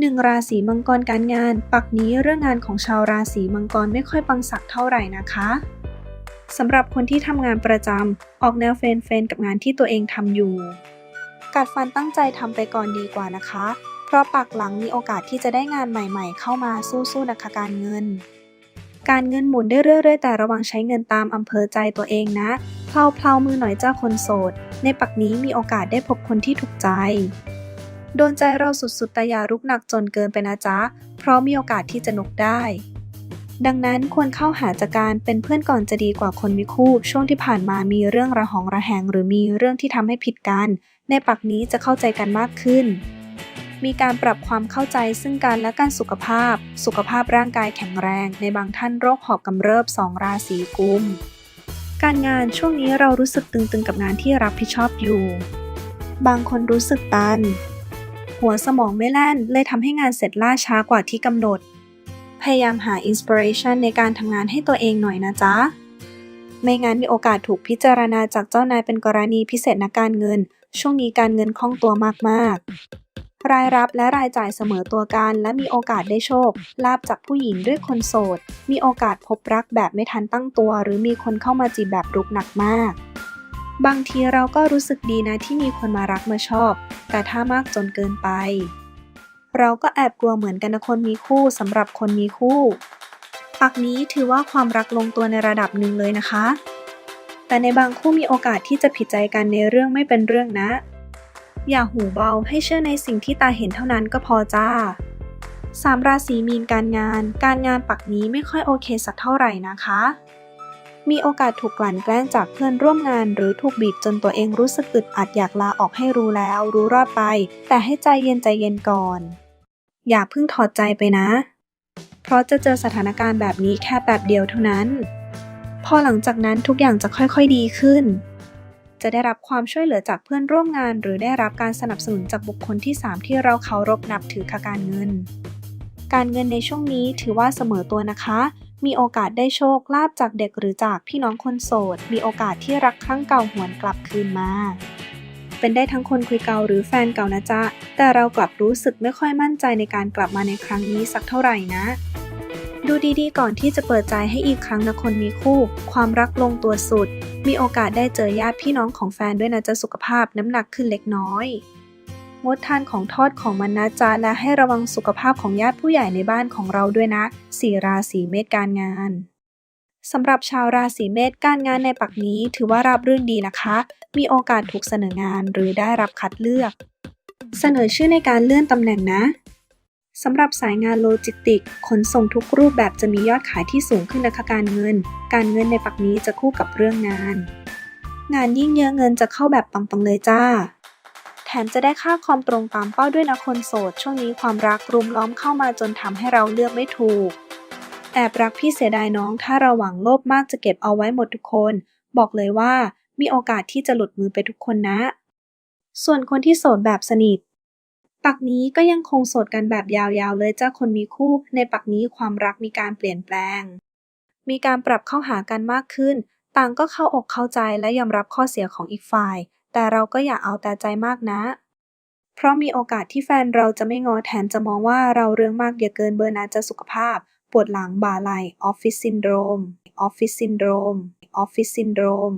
หนึ่งราศีมังกรการงาน ปักนี้เรื่องงานของชาวราศีมังกรไม่ค่อยปังสักเท่าไหร่นะคะสำหรับคนที่ทำงานประจำออกแนวเฟรนเฟรนกับงานที่ตัวเองทำอยู่ กัดฟันตั้งใจทำไปก่อนดีกว่านะคะ เพราะปักหลังมีโอกาสที่จะได้งานใหม่ ๆ เข้ามาสู้ๆนะคะการเงิน การเงินหมุนได้เรื่อยๆ แต่ระวังใช้เงินตามอำเภอใจตัวเองนะเพลาเพลามือหน่อยเจ้าคนโสด ในปักนี้มีโอกาสได้พบคนที่ถูกใจ โดนใจเราสุดๆแต่อย่ารุกหนักจนเกินไปนะจ๊ะ เพราะมีโอกาสที่จะนกได้ ดังนั้นควรเข้าหาจากการเป็นเพื่อนก่อนจะดีกว่าคนมีคู่ ช่วงที่ผ่านมามีเรื่องระหองระแหงหรือมีเรื่องที่ทำให้ผิดกัน ในปักนี้จะเข้าใจกันมากขึ้น มีการปรับความเข้าใจซึ่งกันและกันสุขภาพ สุขภาพร่างกายแข็งแรง ในบางท่านโรคหอบกำเริบ2ราศีกุม การงานช่วงนี้เรารู้สึกตึงๆกับงานที่รับผิดชอบอยู่ บางคนรู้สึกตัน หัวสมองไม่แล่นเลยทำให้งานเสร็จล่าช้ากว่าที่กำหนด พยายามหาอินสปิเรชันในการทำงานให้ตัวเองหน่อยนะจ๊ะ ไม่งั้นมีโอกาสถูกพิจารณาจากเจ้านายเป็นกรณีพิเศษนักการเงิน ช่วงนี้การเงินคล่องตัวมากๆ รายรับและรายจ่ายเสมอตัวกัน และมีโอกาสได้โชค ลาบจากผู้หญิงด้วยคนโสด มีโอกาสพบรักแบบไม่ทันตั้งตัว หรือมีคนเข้ามาจีบแบบรุกหนักมาก บางทีเราก็รู้สึกดีนะที่มีคนมารักมาชอบ แต่ถ้ามากจนเกินไป เราก็แอบกลัวเหมือนกันนะคนมีคู่สำหรับคนมีคู่ปักนี้ถือว่าความรักลงตัวในระดับหนึ่งเลยนะคะ แต่ในบางคู่มีโอกาสที่จะผิดใจกันในเรื่องไม่เป็นเรื่องนะ อย่าหูเบาให้เชื่อในสิ่งที่ตาเห็นเท่านั้นก็พอจ้าสามราศีมีนการงาน การงานปักนี้ไม่ค่อยโอเคสักเท่าไหร่นะคะ มีโอกาสถูกกลั่นแกล้งจากเพื่อนร่วมงาน หรือถูกบีบจนตัวเองรู้สึกอึดอัดอยากลาออกให้รู้แล้วรู้รอดไป แต่ให้ใจเย็นใจเย็นก่อน อย่าเพิ่งถอดใจไปนะ เพราะจะเจอสถานการณ์แบบนี้แค่แป๊บเดียวเท่านั้น พอหลังจากนั้นทุกอย่างจะค่อยๆดีขึ้น จะได้รับความช่วยเหลือจากเพื่อนร่วมงาน หรือได้รับการสนับสนุนจากบุคคลที่ 3 ที่เราเคารพนับถือค่ะการเงิน การเงินในช่วงนี้ถือว่าเสมอตัวนะคะ มีโอกาสได้โชคลาภจากเด็กหรือจากพี่น้องคนโสด มีโอกาสที่รักครั้งเก่าหวนกลับคืนมา เป็นได้ทั้งคนคุยเก่าหรือแฟนเก่านะจ๊ะ แต่เรากลับรู้สึกไม่ค่อยมั่นใจในการกลับมาในครั้งนี้สักเท่าไหร่นะ ดูดีๆ ก่อนที่จะเปิดใจให้อีกครั้งนะคนมีคู่ ความรักลงตัวสุด มีโอกาสได้เจอญาติพี่น้องของแฟนด้วยนะจ๊ะสุขภาพน้ำหนักขึ้นเล็กน้อย งดทานของทอดของมันนะจ๊ะและให้ระวังสุขภาพของญาติผู้ใหญ่ในบ้านของเราด้วยนะสี่ราศีเมษการงานสำหรับชาวราศีเมษการงานในปักนี้ถือว่าราบรื่นดีนะคะ มีโอกาสถูกเสนองานหรือได้รับคัดเลือก เสนอชื่อในการเลื่อนตำแหน่งนะสำหรับสายงานโลจิสติก ขนส่งทุกรูปแบบจะมียอดขายที่สูงขึ้นนะคะการเงิน การเงินในปักนี้จะคู่กับเรื่องงาน งานยิ่งเยอะเงินจะเข้าแบบปังๆเลยจ้า แถมจะได้ค่าคอมตรงตามเป้าด้วยนะคนโสด ช่วงนี้ความรักรุมล้อมเข้ามาจนทำให้เราเลือกไม่ถูก แอบรักพี่เสียดายน้อง ถ้าเราหวังโลภมากจะเก็บเอาไว้หมดทุกคน บอกเลยว่า มีโอกาสที่จะหลุดมือไปทุกคนนะ ส่วนคนที่โสดแบบสนิท ปักนี้ก็ยังคงโสดกันแบบยาวๆ เลยจ้าคนมีคู่ ในปักนี้ความรักมีการเปลี่ยนแปลง มีการปรับเข้าหากันมากขึ้น ต่างก็เข้าอกเข้าใจและยอมรับข้อเสียของอีกฝ่าย แต่เราก็อย่าเอาแต่ใจมากนะ เพราะมีโอกาสที่แฟนเราจะไม่งอแถมจะมองว่าเราเรื่องมากเยอะเกินเบอร์นาจะสุขภาพ ปวดหลังบ่าไหล่ออฟฟิศซินโดรมออฟฟิศซินโดรมออฟฟิศซินโดรม